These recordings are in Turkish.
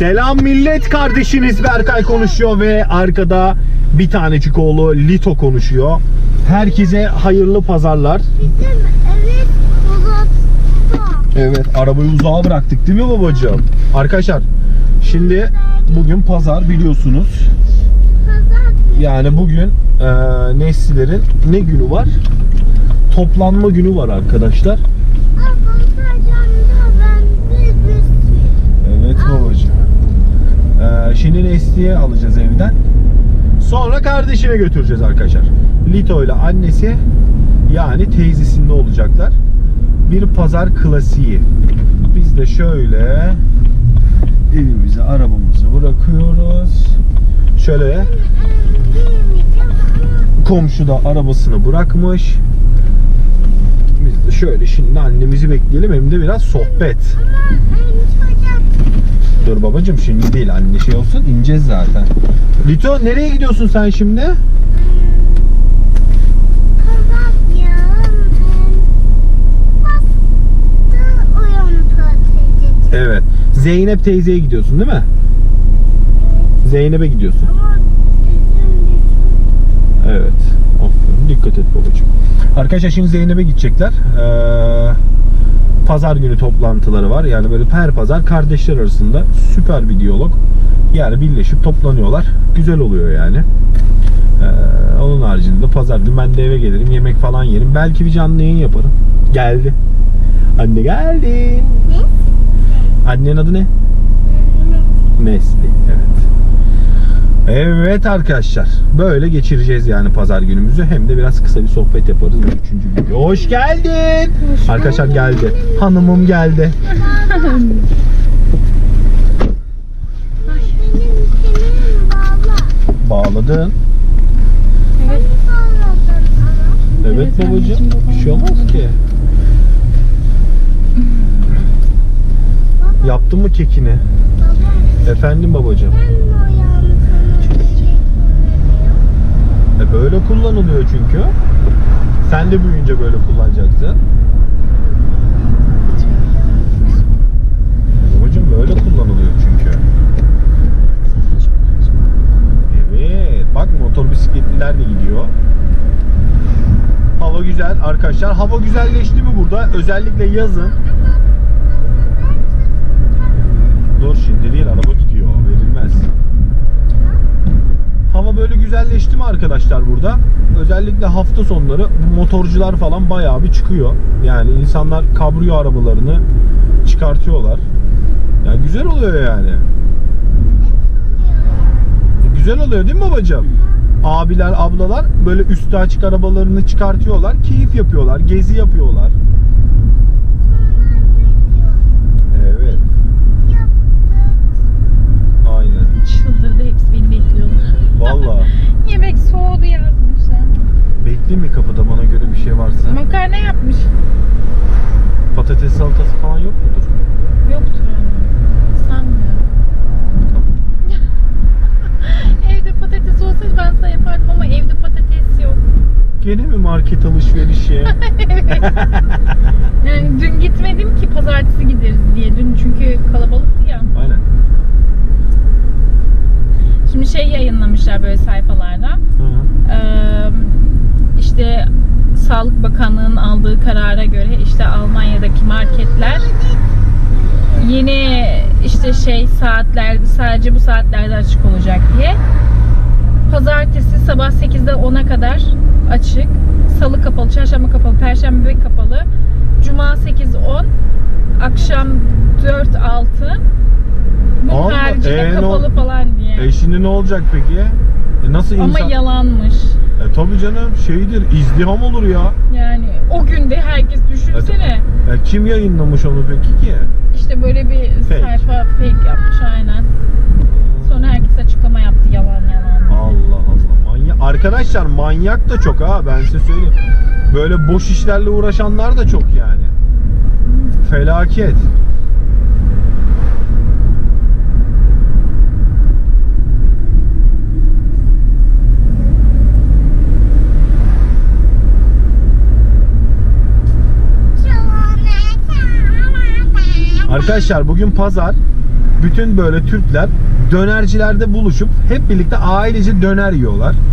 Selam millet kardeşiniz Berkay konuşuyor ve arkada bir tanecik oğlu Lito konuşuyor. Herkese hayırlı pazarlar. Bizim evet uzakta. Evet arabayı uzağa bıraktık değil mi babacığım? Arkadaşlar şimdi bugün pazar biliyorsunuz. Yani bugün e, Neslilerin ne günü var? Toplanma günü var arkadaşlar. Avantajında ben bir bir Evet babacığım. Ee, şimdi alacağız evden. Sonra kardeşine götüreceğiz arkadaşlar. Lito ile annesi yani teyzesinde olacaklar. Bir pazar klasiği. Biz de şöyle evimize arabamızı bırakıyoruz. Şöyle komşu da arabasını bırakmış. Biz de şöyle şimdi annemizi bekleyelim hem de biraz sohbet. Dur babacım şimdi değil anne şey olsun ineceğiz zaten. Lito nereye gidiyorsun sen şimdi? Evet. Zeynep teyzeye gidiyorsun değil mi? Zeynep'e gidiyorsun. Evet. Aferin. Dikkat et babacığım. Arkadaşlar şimdi Zeynep'e gidecekler. Ee, pazar günü toplantıları var. Yani böyle her pazar kardeşler arasında süper bir diyalog. Yani birleşip toplanıyorlar. Güzel oluyor yani. Ee, onun haricinde pazar günü ben de eve gelirim. Yemek falan yerim. Belki bir canlı yayın yaparım. Geldi. Anne geldi. Ne? Annenin adı ne? Nesli. Evet. Arkadaşlar. Böyle geçireceğiz yani pazar günümüzü. Hem de biraz kısa bir sohbet yaparız. Bu üçüncü video. Hoş geldin. arkadaşlar geldi. Hanımım geldi. Bağladın. Evet. Evet, babacığım. Bir şey olmaz ki. Yaptın mı kekini? Efendim babacığım. Böyle kullanılıyor çünkü. Sen de büyüyünce böyle kullanacaksın. Babacığım böyle kullanılıyor çünkü. Evet. Bak motor bisikletliler de gidiyor. Hava güzel arkadaşlar. Hava güzelleşti mi burada? Özellikle yazın. Dur şimdi değil araba gidiyor. Hava böyle güzelleşti mi arkadaşlar burada? Özellikle hafta sonları motorcular falan bayağı bir çıkıyor. Yani insanlar kabriyo arabalarını çıkartıyorlar. Ya güzel oluyor yani. E, Güzel oluyor değil mi babacığım? Abiler, ablalar böyle üstü açık arabalarını çıkartıyorlar. Keyif yapıyorlar, gezi yapıyorlar. Evet, aynen. Çıldırdı hepsi beni Vallahi Yemek soğudu yazmışlar. bekleyeyim mi kapıda bana göre bir şey varsa? Makarna yapmış. Patates salatası falan yok mudur? Yoktur anne. Sanmıyorum. evde patates olsaydı ben sana yapardım ama evde patates yok. Gene mi market alışverişi? Yani dün gitmedim ki pazartesi gideriz diye. Dün çünkü kalabalıktı ya. Aynen. Şimdi şey yayınlamışlar böyle sayfalarda. Hı. Ee, işte Sağlık Bakanlığı'nın aldığı karara göre işte Almanya'daki marketler yeni işte şey saatlerde sadece bu saatlerde açık olacak diye. Pazartesi sabah 8'de 10'a kadar açık. Salı kapalı, çarşamba kapalı, perşembe kapalı. Cuma 8-10, akşam 4-6. Bu Allah, haricinde ee, kapalı ol- falan diye. E şimdi ne olacak peki? E nasıl Ama insan? yalanmış. E tabii canım şeydir izdiham olur ya. Yani o günde herkes düşünsene. E, kim yayınlamış onu peki ki? İşte böyle bir Fake. sayfa fake yapmış aynen. Sonra herkes açıklama yaptı yalan yalan. Allah Allah manyak. Arkadaşlar manyak da çok ha ben size söyleyeyim. Böyle boş işlerle uğraşanlar da çok yani. Felaket. Arkadaşlar bugün pazar. bütün böyle Türkler dönercilerde buluşup hep birlikte ailece döner yiyorlar.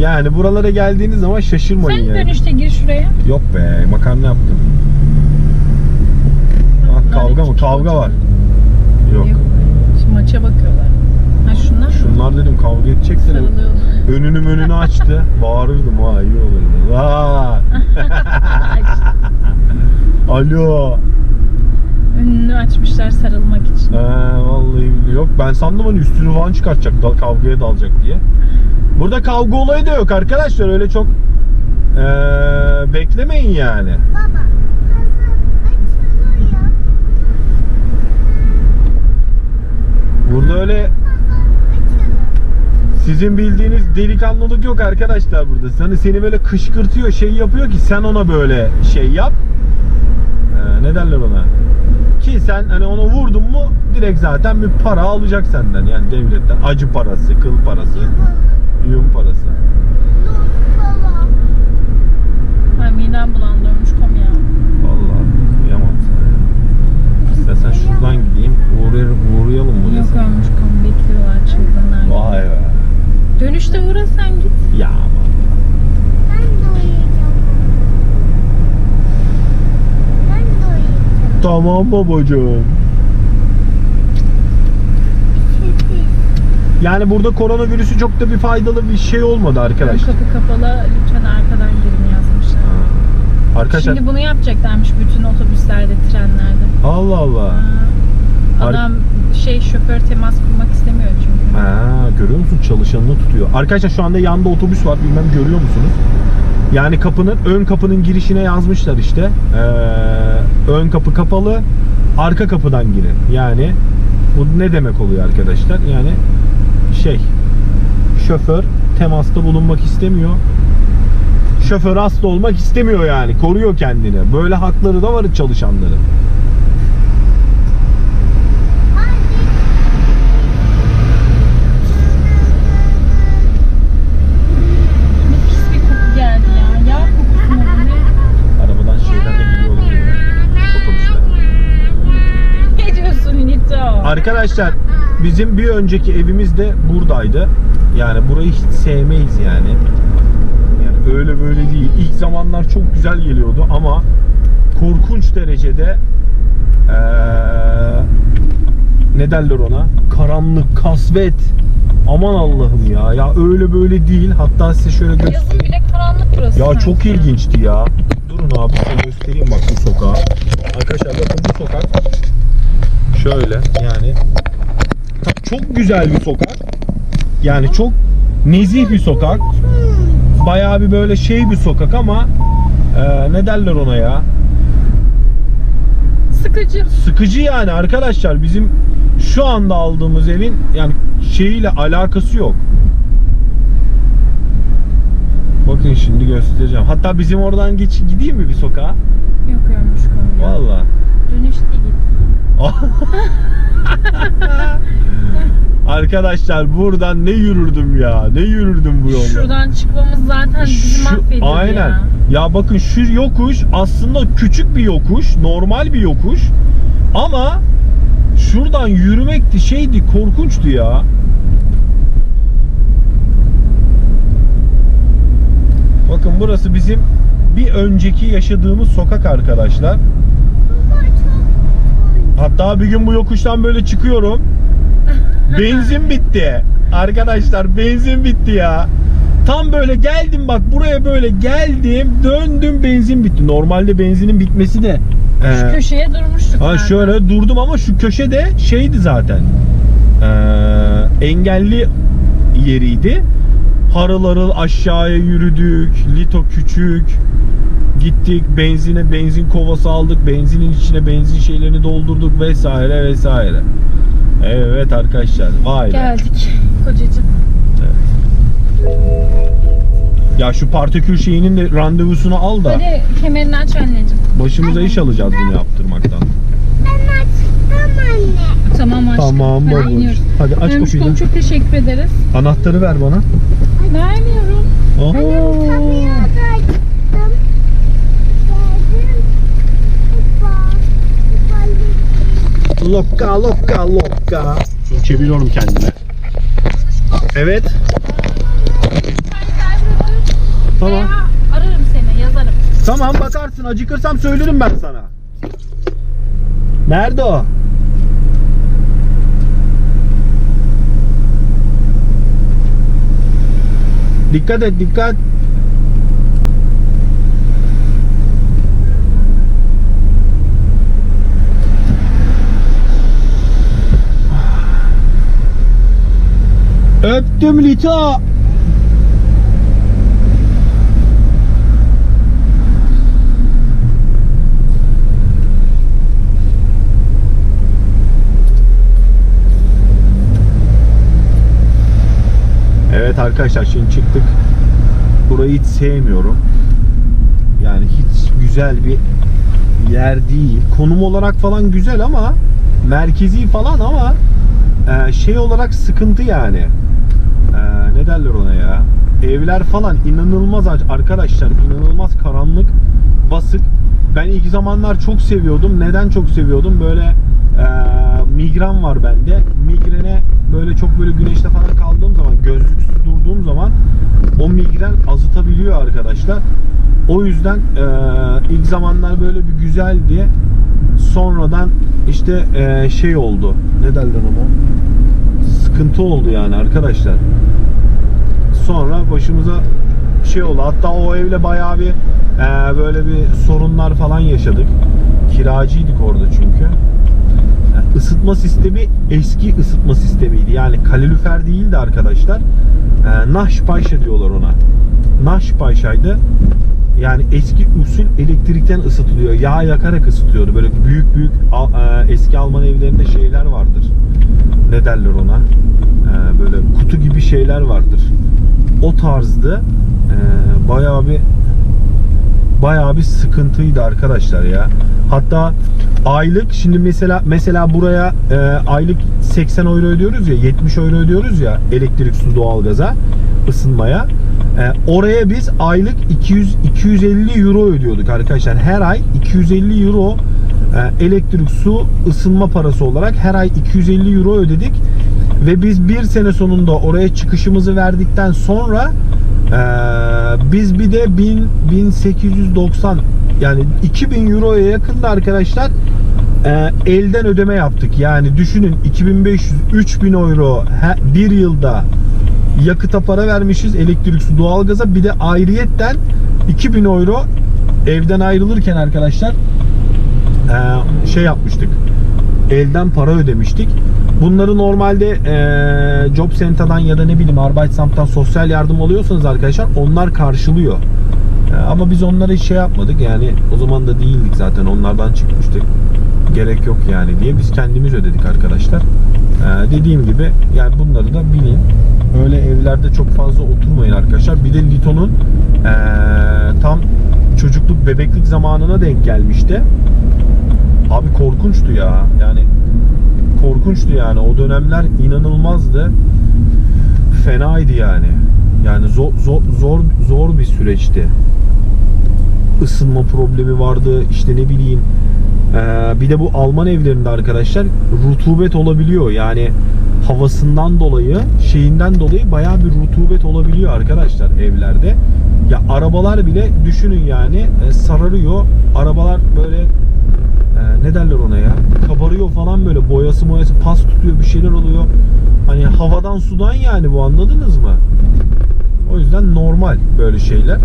Yani buralara geldiğiniz zaman şaşırmayın Sen yani. dönüşte gir şuraya. Yok be makarna yaptım. Ah, kavga mı? Kavga var. Yok. Yok. Şimdi maça bakıyorlar. Ha şunlar? Şunlar dedim kavga edecekler. Sarılıyorlar. Önünü önünü açtı. Bağırırdım ha iyi olurdu. Alo. Önünü açmışlar sarılmak için. Ee, vallahi yok ben sandım hani üstünü falan çıkartacak dal kavgaya dalacak diye. Burada kavga olayı da yok arkadaşlar öyle çok ee, beklemeyin yani. Baba. Burada öyle sizin bildiğiniz delikanlılık yok arkadaşlar burada. Hani seni böyle kışkırtıyor şey yapıyor ki sen ona böyle şey yap. Ee, ne derler ona? Ki sen hani onu vurdun mu direkt zaten bir para alacak senden yani devletten. Acı parası, kıl parası, yum parası. Ay midem bulandı ölmüş kom ya. Vallahi kıyamam sana. İstersen şuradan gideyim. Uğrayır, uğrayalım mı? Yok desem? ölmüş kom bekliyorlar çılgınlar. Vay be. Dönüşte uğra sen git. Ya aman. Ben de uyuyacağım. Ben de uyuyacağım. Tamam babacığım. Yani burada koronavirüsü çok da bir faydalı bir şey olmadı arkadaşlar. kapı kapalı lütfen arkadan girin yazmışlar. Arkadaşlar Şimdi bunu yapacaklarmış bütün otobüslerde, trenlerde. Allah Allah. Ha. Adam şey şoför temas kurmak istemiyor çünkü. Ha, görüyor musun? Çalışanını tutuyor. Arkadaşlar şu anda yanda otobüs var. Bilmem görüyor musunuz? Yani kapının ön kapının girişine yazmışlar işte. Ee, ön kapı kapalı, arka kapıdan girin. Yani bu ne demek oluyor arkadaşlar? Yani şey şoför temasta bulunmak istemiyor. Şoför hasta olmak istemiyor yani. Koruyor kendini. Böyle hakları da var çalışanların. Arkadaşlar bizim bir önceki evimiz de buradaydı. Yani burayı hiç sevmeyiz yani. Yani öyle böyle değil. İlk zamanlar çok güzel geliyordu ama korkunç derecede eee, ne derler ona? Karanlık, kasvet. Aman Allah'ım ya. Ya öyle böyle değil. Hatta size şöyle göstereyim. Yazın bile karanlık burası. Ya çok ilginçti ya. Durun abi size göstereyim bak bu sokağı. Arkadaşlar bakın bu sokak. Şöyle yani. Çok güzel bir sokak. Yani çok nezih bir sokak. Bayağı bir böyle şey bir sokak ama e, ne derler ona ya? Sıkıcı. Sıkıcı yani arkadaşlar. Bizim şu anda aldığımız evin yani şeyiyle alakası yok. Bakın şimdi göstereceğim. Hatta bizim oradan geç gideyim mi bir sokağa? Yok konu ya. Vallahi. Dönüşte git. Arkadaşlar buradan ne yürürdüm ya. Ne yürürdüm bu yolda. Şuradan çıkmamız zaten bizi mahvediyor aynen. ya. Ya. bakın şu yokuş aslında küçük bir yokuş, normal bir yokuş. Ama şuradan yürümekti şeydi korkunçtu ya. Bakın burası bizim bir önceki yaşadığımız sokak arkadaşlar. Hatta bir gün bu yokuştan böyle çıkıyorum. Benzin bitti. Arkadaşlar benzin bitti ya. Tam böyle geldim bak buraya böyle geldim döndüm benzin bitti. Normalde benzinin bitmesi de Şu e, köşeye durmuştuk ha şöyle durdum ama şu köşede şeydi zaten. E, engelli yeriydi. Harıl harıl aşağıya yürüdük. Lito küçük. Gittik benzine benzin kovası aldık. Benzinin içine benzin şeylerini doldurduk vesaire vesaire. Evet arkadaşlar. Vay be. Geldik kocacığım. Ya şu partikül şeyinin de randevusunu al da Hadi kemerini aç anneciğim. başımıza iş alacağız bunu yaptırmaktan. Ben açtım anne. Tamam aşkım. Tamam babuş. Hadi aç Ölmüş kapıyı. çok teşekkür ederiz. Anahtarı ver bana. Vermiyorum. Oo. Kapıyı da açtım. Geldim. Baba. Baba. Lokka lokka lokka. Şimdi çeviriyorum kendime. Evet. Tamam. Ararım seni yazarım. Tamam bakarsın acıkırsam söylerim ben sana. Nerede o? Dikkat et dikkat. Öptüm Lito. Evet arkadaşlar şimdi çıktık. Burayı hiç sevmiyorum. Yani hiç güzel bir yer değil. Konum olarak falan güzel ama merkezi falan ama e, şey olarak sıkıntı yani. E, ne derler ona ya? Evler falan inanılmaz aç- arkadaşlar inanılmaz karanlık, basık. Ben ilk zamanlar çok seviyordum. Neden çok seviyordum? Böyle e, migren var bende. Migrene böyle çok böyle güneşte falan kaldığım zaman, gözlüksüz durduğum zaman o migren azıtabiliyor arkadaşlar. O yüzden e, ilk zamanlar böyle bir güzeldi. Sonradan işte e, şey oldu. Ne derler ona? Sıkıntı oldu yani arkadaşlar. Sonra başımıza şey oldu. Hatta o evle bayağı bir e, böyle bir sorunlar falan yaşadık. Kiracıydık orada çünkü. Yani ısıtma sistemi eski ısıtma sistemiydi. Yani kalorifer değildi arkadaşlar. E, Nahşpayşa diyorlar ona. Nahşpayşa'ydı. Yani eski usul elektrikten ısıtılıyor. Yağ yakarak ısıtıyordu. Böyle büyük büyük e, eski Alman evlerinde şeyler vardır. Ne derler ona? E, böyle kutu gibi şeyler vardır. O tarzdı. E, bayağı bir bayağı bir sıkıntıydı arkadaşlar ya. Hatta aylık şimdi mesela mesela buraya e, aylık 80 euro ödüyoruz ya 70 euro ödüyoruz ya elektrik su doğalgaza ısınmaya. E, oraya biz aylık 200 250 euro ödüyorduk arkadaşlar. Her ay 250 euro e, elektrik su ısınma parası olarak her ay 250 euro ödedik. Ve biz bir sene sonunda oraya çıkışımızı verdikten sonra ee, biz bir de 1000 1890 yani 2000 euroya yakında arkadaşlar e, elden ödeme yaptık. Yani düşünün 2500 3000 euro bir yılda yakıta para vermişiz elektrik su doğalgaza bir de ayrıyetten 2000 euro evden ayrılırken arkadaşlar e, şey yapmıştık elden para ödemiştik. Bunları normalde e, Job Center'dan ya da ne bileyim Arbeitsamt'tan sosyal yardım alıyorsanız arkadaşlar onlar karşılıyor. E, ama biz onlara hiç şey yapmadık yani o zaman da değildik zaten onlardan çıkmıştık. Gerek yok yani diye biz kendimiz ödedik arkadaşlar. E, dediğim gibi yani bunları da bilin. Öyle evlerde çok fazla oturmayın arkadaşlar. Bir de Lito'nun e, tam çocukluk bebeklik zamanına denk gelmişti. Abi korkunçtu ya. Yani korkunçtu yani. O dönemler inanılmazdı. Fenaydı yani. Yani zor zor zor, zor bir süreçti. Isınma problemi vardı. İşte ne bileyim. Ee, bir de bu Alman evlerinde arkadaşlar rutubet olabiliyor. Yani havasından dolayı, şeyinden dolayı bayağı bir rutubet olabiliyor arkadaşlar evlerde. Ya arabalar bile düşünün yani e, sararıyor. Arabalar böyle e, ne derler ona ya kabarıyor falan böyle boyası boyası pas tutuyor bir şeyler oluyor hani havadan sudan yani bu anladınız mı o yüzden normal böyle şeyler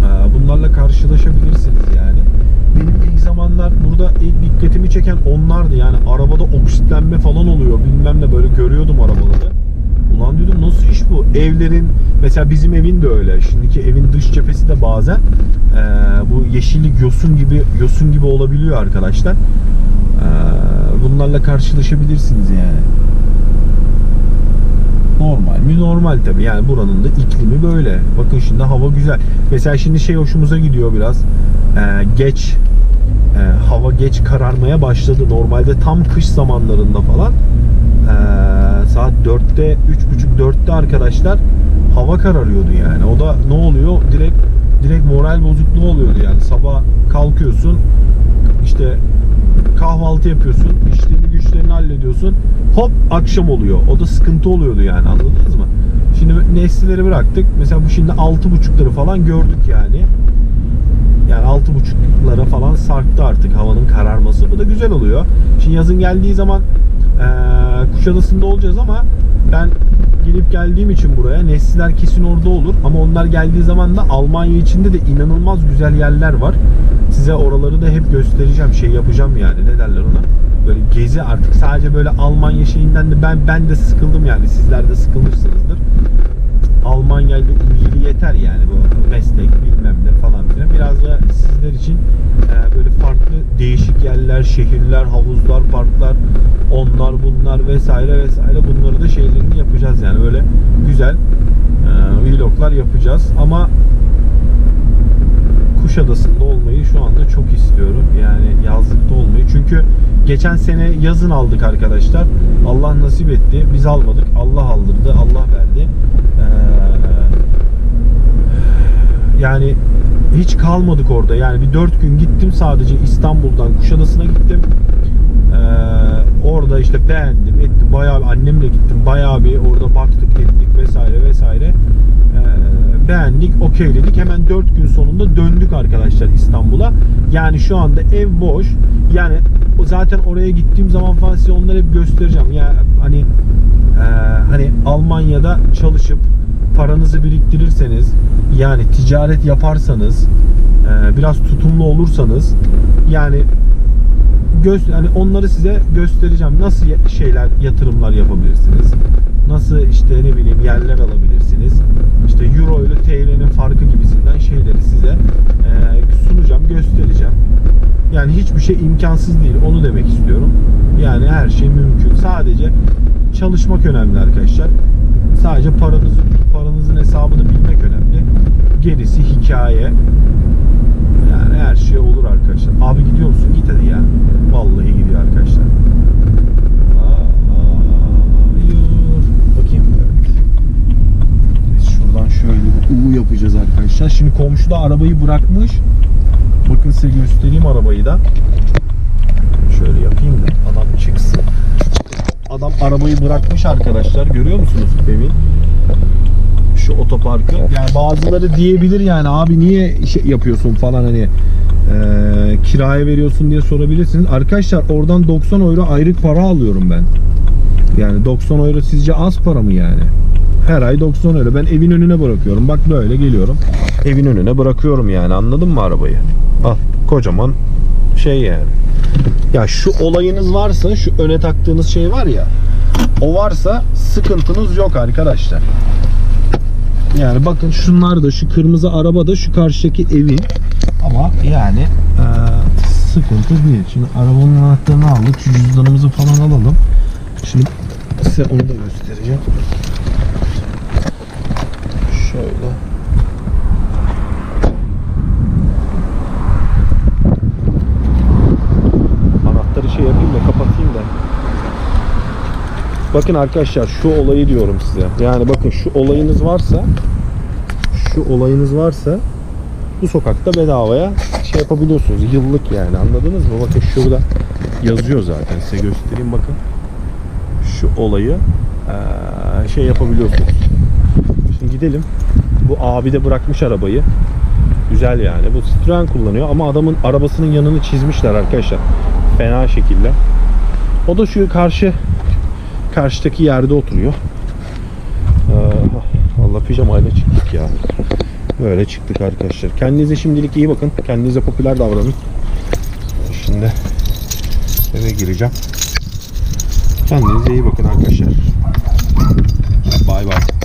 E, bunlarla karşılaşabilirsiniz yani benim ilk zamanlar burada ilk dikkatimi çeken onlardı yani arabada oksitlenme falan oluyor bilmem ne böyle görüyordum arabaları Ulan diyordum nasıl iş bu? Evlerin mesela bizim evin de öyle. Şimdiki evin dış cephesi de bazen e, bu yeşillik yosun gibi yosun gibi olabiliyor arkadaşlar. E, bunlarla karşılaşabilirsiniz yani. Normal mi? Normal tabii. Yani buranın da iklimi böyle. Bakın şimdi hava güzel. Mesela şimdi şey hoşumuza gidiyor biraz. E, geç e, hava geç kararmaya başladı. Normalde tam kış zamanlarında falan e, saat 4'te 3.30 4'te arkadaşlar hava kararıyordu yani. O da ne oluyor? Direkt direkt moral bozukluğu oluyordu yani. Sabah kalkıyorsun işte kahvaltı yapıyorsun, işlerini güçlerini hallediyorsun. Hop akşam oluyor. O da sıkıntı oluyordu yani anladınız mı? Şimdi neslileri bıraktık. Mesela bu şimdi 6.30'ları falan gördük yani. Yani 6.30'lara falan sarktı artık havanın kararması. Bu da güzel oluyor. Şimdi yazın geldiği zaman eee Kuşadası'nda olacağız ama ben gelip geldiğim için buraya nesliler kesin orada olur. Ama onlar geldiği zaman da Almanya içinde de inanılmaz güzel yerler var. Size oraları da hep göstereceğim. Şey yapacağım yani. Ne derler ona? Böyle gezi artık sadece böyle Almanya şeyinden de ben ben de sıkıldım yani. Sizler de sıkılmışsınızdır. Almanya ile ilgili yeter yani bu meslek bilmem ne falan filan. Biraz da sizler için e, böyle farklı değişik yerler, şehirler, havuzlar, parklar, onlar bunlar vesaire vesaire. Bunları da şeylerini yapacağız yani. Böyle güzel e, vloglar yapacağız. Ama Kuşadası'nda olmayı şu anda çok istiyorum. Yani yazlıkta olmayı. Çünkü geçen sene yazın aldık arkadaşlar. Allah nasip etti. Biz almadık. Allah aldırdı. Allah verdi. Ee, yani hiç kalmadık orada. Yani bir dört gün gittim sadece İstanbul'dan Kuşadası'na gittim. Ee, orada işte beğendim, ettim. Bayağı annemle gittim. Bayağı bir orada baktık, ettik beğendik, okeyledik. Hemen 4 gün sonunda döndük arkadaşlar İstanbul'a. Yani şu anda ev boş. Yani zaten oraya gittiğim zaman falan size onları hep göstereceğim. Ya hani e, hani Almanya'da çalışıp paranızı biriktirirseniz yani ticaret yaparsanız e, biraz tutumlu olursanız yani göz hani onları size göstereceğim. Nasıl şeyler yatırımlar yapabilirsiniz? Nasıl işte ne bileyim yerler alabilirsiniz? İşte euro ile TL'nin farkı gibisinden şeyleri size e, sunacağım, göstereceğim. Yani hiçbir şey imkansız değil. Onu demek istiyorum. Yani her şey mümkün. Sadece çalışmak önemli arkadaşlar. Sadece paranızı paranızın hesabını bilmek önemli. Gerisi hikaye. Yani her şey olur arkadaşlar. Abi gidiyor musun? Git hadi ya. Vallahi gidiyor arkadaşlar. Hayır. Bakayım. Biz şuradan şöyle bir U yapacağız arkadaşlar. Şimdi komşu da arabayı bırakmış. Bakın size göstereyim arabayı da. Şöyle yapayım da adam çıksın. Adam arabayı bırakmış arkadaşlar. Görüyor musunuz Emin? Şu otoparkı. Yani bazıları diyebilir yani abi niye şey yapıyorsun falan hani eee, kiraya veriyorsun diye sorabilirsiniz. Arkadaşlar oradan 90 euro ayrık para alıyorum ben. Yani 90 euro sizce az para mı yani? Her ay 90 euro. Ben evin önüne bırakıyorum. Bak böyle geliyorum. Evin önüne bırakıyorum yani. Anladın mı arabayı? Al. Kocaman şey yani. Ya şu olayınız varsa, şu öne taktığınız şey var ya. O varsa sıkıntınız yok arkadaşlar. Yani bakın şunlar da şu kırmızı araba da şu karşıdaki evin. Ama yani eee, sıkıntı değil. Şimdi arabanın anahtarını aldık. Şu cüzdanımızı falan alalım. Şimdi size onu da göstereceğim. Şöyle. Anahtarı şey yapayım da kapatayım da. Bakın arkadaşlar şu olayı diyorum size. Yani bakın şu olayınız varsa şu olayınız varsa bu sokakta bedavaya şey yapabiliyorsunuz. Yıllık yani anladınız mı? Bakın şurada yazıyor zaten. Size göstereyim bakın. Şu olayı şey yapabiliyorsunuz. Gidelim. Bu abi de bırakmış arabayı. Güzel yani. Bu Citroen kullanıyor ama adamın arabasının yanını çizmişler arkadaşlar. Fena şekilde. O da şu karşı karşıdaki yerde oturuyor. Ee, Allah pijamayla çıktık ya. Böyle çıktık arkadaşlar. Kendinize şimdilik iyi bakın. Kendinize popüler davranın. Şimdi eve gireceğim. Kendinize iyi bakın arkadaşlar. Bay bay.